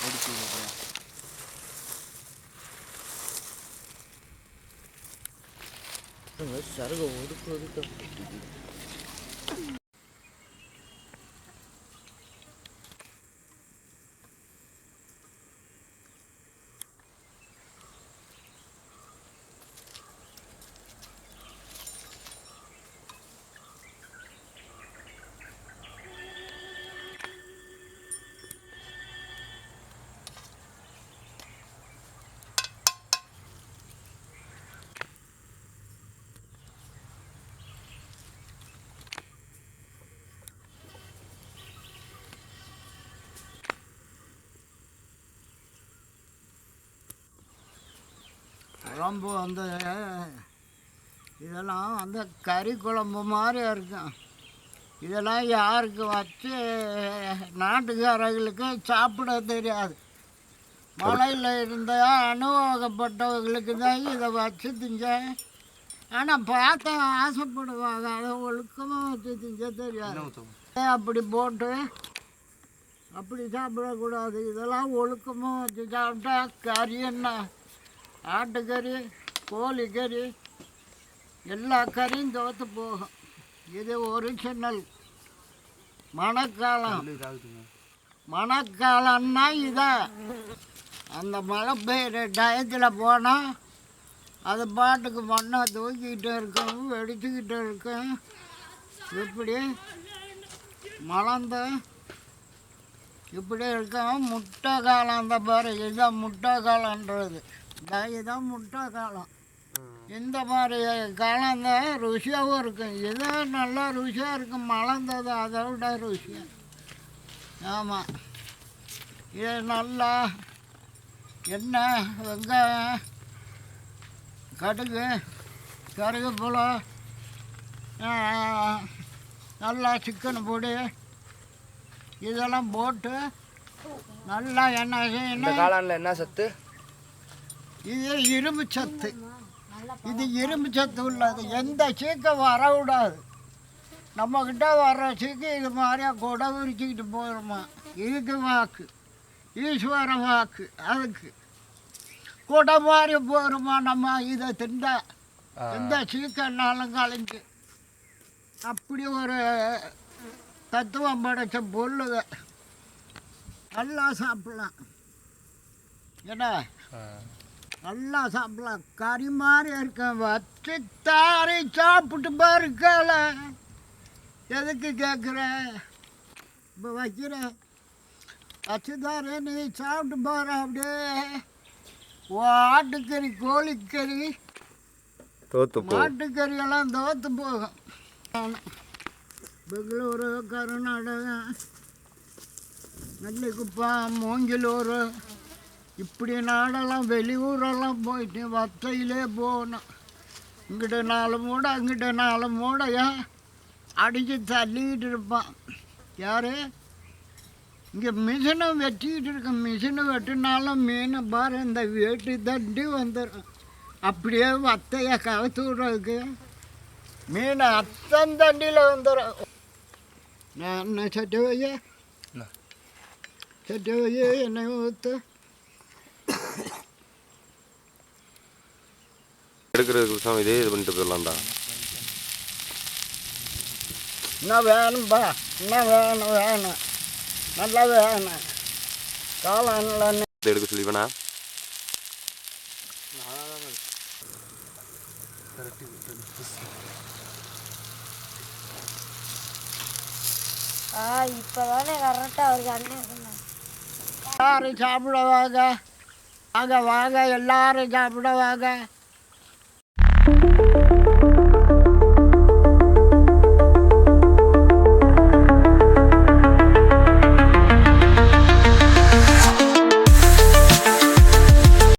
அடிச்சு விடுறேன் சருக ஒதுக்கு ஒதுக்க குழம்பு வந்து இதெல்லாம் வந்து கறி குழம்பு மாதிரி இருக்கும். இதெல்லாம் யாருக்கு வச்சு நாட்டுக்காரர்களுக்கு சாப்பிட தெரியாது. மலையில் இருந்த அனுபவப்பட்டவங்களுக்கு தான் இதை வச்சு திஞ்சேன். ஆனால் பார்த்த ஆசைப்படுவாங்க அதை ஒழுக்கமாக வச்சு திங்க தெரியாது. அப்படி போட்டு அப்படி சாப்பிடக்கூடாது? இதெல்லாம் ஒழுக்கமாக வச்சு சாப்பிட்டா கறி என்ன? ஆட்டுக்கறி கோழிக்கறி எல்லா கறியும் தோற்று போகும். இது ஒரிஜினல் மழைக்காலம். மழைக்காலம்னா இதான் அந்த மழை பெய்கிற டயத்தில் போனால் அது பாட்டுக்கு மண்ணை தூக்கிக்கிட்டு இருக்கும் வெடிச்சுக்கிட்டு இருக்கும். இப்படி மலர்ந்து இப்படி இருக்கும். முட்டை காலம் அந்த பாரு இதுதான் முட்டை காலன்றது இதுதான் முட்டை காலம் இந்த மாதிரி காலம் தான் ருசியாகவும் இருக்கும். இது நல்லா ருசியாக இருக்கும். மலர்ந்தது அதை விட ருசியாக ஆமாம் இது நல்லா எண்ணெய் வெங்காயம் கடுகு கருவேப்பிலை நல்லா சிக்கன் பொடி இதெல்லாம் போட்டு நல்லா எண்ணெய் செய்யணும் காளான்ல என்ன சத்து? இது இரும்பு சத்து. இது இரும்பு சத்து உள்ளது. எந்த சீக்கம் வரக்கூடாது. நம்மக்கிட்ட வர்ற சீக்கம் இது மாதிரியா கொடை விரிச்சுக்கிட்டு போயிடுமா இதுக்கு வாக்கு. ஈஸ்வர வாக்கு. அதுக்கு. கொடை மாதிரி போயிருமா நம்ம இதை திண்டா. எந்த சீக்கம்னாலும் கலைஞ்சு. அப்படி ஒரு தத்துவம் படைச்ச பொருள் நல்லா சாப்பிடலாம். ஏன்னா நல்லா சாப்பிடலாம். கறி மாதிரி இருக்கும். வச்சு தாரி சாப்பிட்டு பாருக்கல. எதுக்கு கேட்குற இப்போ வைக்கிற வச்சு தாரே நீ சாப்பிட்டு பாரு அப்படியே. ஆட்டுக்கறி கோழிக்கறி. தோத்து மாட்டுக்கறி எல்லாம் தோத்து போகும். பெங்களூரு கர்நாடகா நெல்லிக்குப்பம் மூங்கிலூர். இப்படி நாடெல்லாம் வெளியூரெல்லாம் போயிட்டு வத்தையிலே போகணும். இங்கிட்ட நாலு மூடை அங்கிட்ட நாலு மூடையா? அடித்து தள்ளிக்கிட்டு இருப்பான். யார்? இங்கே மிஷினை வெட்டிக்கிட்டு இருக்க மிஷினை வெட்டினாலும் மீன் பாரு இந்த வேட்டு தண்டி வந்துடும் அப்படியே வத்தையை கவுத்து விடுறதுக்கு மீன் அத்தன் தண்டியில் வந்துடும் நான் என்ன சட்டை வைய என்ன? ஊற்று எடுக்கிறதுக்கு விஷயம் இதே இது பண்ணிட்டு போயிடலாம்டா. இன்னும் வேணும்பா இன்னும் வேணும் வேணும். நல்லா வேணும். காளான்ல இதை எடுக்க சொல்லி வேணா ஆ இப்போதானே கரெக்டாக அவருக்கு அண்ணன் சொன்னாங்க எல்லாரும் சாப்பிட வாங்க. வாங்க வாங்க. எல்லாரும் சாப்பிட வாங்க. thank you